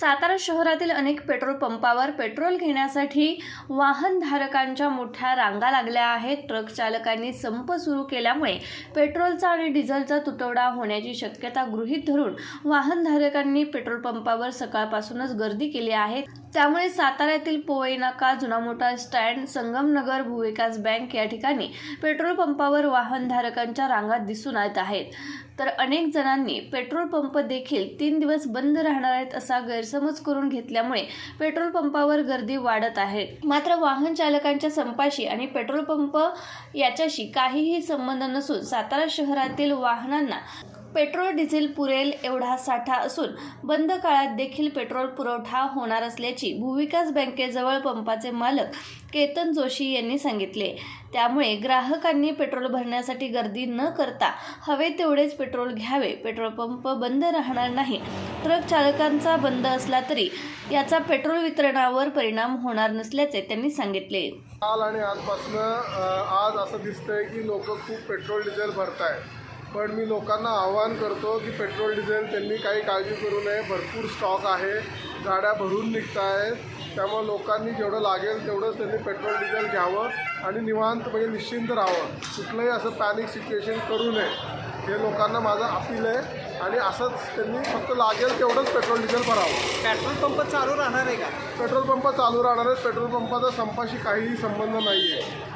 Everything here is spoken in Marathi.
सातारा शहरातील अनेक पेट्रोल पंपावर पेट्रोल घेण्यासाठी वाहनधारकांच्या मोठ्या रांगा लागल्या आहेत. ट्रक चालकांनी संप सुरू केल्यामुळे पेट्रोलचा आणि डिझेलचा तुटवडा होण्याची शक्यता गृहीत धरून वाहनधारकांनी पेट्रोल पंपावर सकाळपासूनच गर्दी केली आहे. त्यामुळे साताऱ्यातील पोवई नाका जुना मोठा स्टँड संगमनगर भूविकास बँक या ठिकाणी पेट्रोल पंपावर वाहनधारकांच्या रांगा दिसून येत आहेत. तर अनेक जणांनी पेट्रोल पंप देखील तीन दिवस बंद राहणार आहेत असा गैर गैरसमज करून घेतल्यामुळे पेट्रोल पंपावर गर्दी वाढत आहे. मात्र वाहन चालकांच्या संपाशी आणि पेट्रोल पंप याच्याशी काहीही संबंध नसून सातारा शहरातील वाहनांना पेट्रोल डिझेल पुरेल एवढा साठा असून बंद काळात देखील पेट्रोल पुरवठा होणार असल्याची भूविकास बँकेजवळ पंपाचे मालक केतन जोशी यांनी सांगितले. त्यामुळे ग्राहकांनी पेट्रोल भरण्यासाठी गर्दी न करता हवे तेवढेच पेट्रोल घ्यावे. पेट्रोल पंप बंद राहणार नाही. ट्रक चालकांचा बंद असला तरी याचा पेट्रोल वितरणावर परिणाम होणार नसल्याचे त्यांनी सांगितले. काल आणि आजपासून आज असं दिसतंय की लोक खूप पेट्रोल डिझेल भरताय पण मी लोकांना आवाहन करतो की पेट्रोल डिझेल त्यांनी काही काळजी करू नये. भरपूर स्टॉक आहे. गाड्या भरून निघत आहेत त्यामुळे लोकांनी जेवढं लागेल तेवढंच त्यांनी पेट्रोल डिझेल घ्यावं आणि निवांत म्हणजे निश्चिंत राहावं. कुठलंही असं पॅनिक सिच्युएशन करू नये. हे लोकांना माझं अपील आहे आणि असंच त्यांनी फक्त लागेल तेवढंच पेट्रोल डिझेल भरावं. पेट्रोल पंप चालू राहणार आहे का? पेट्रोल पंप चालू राहणार आहेत. पेट्रोल पंपाचा संपाशी काहीही संबंध नाही आहे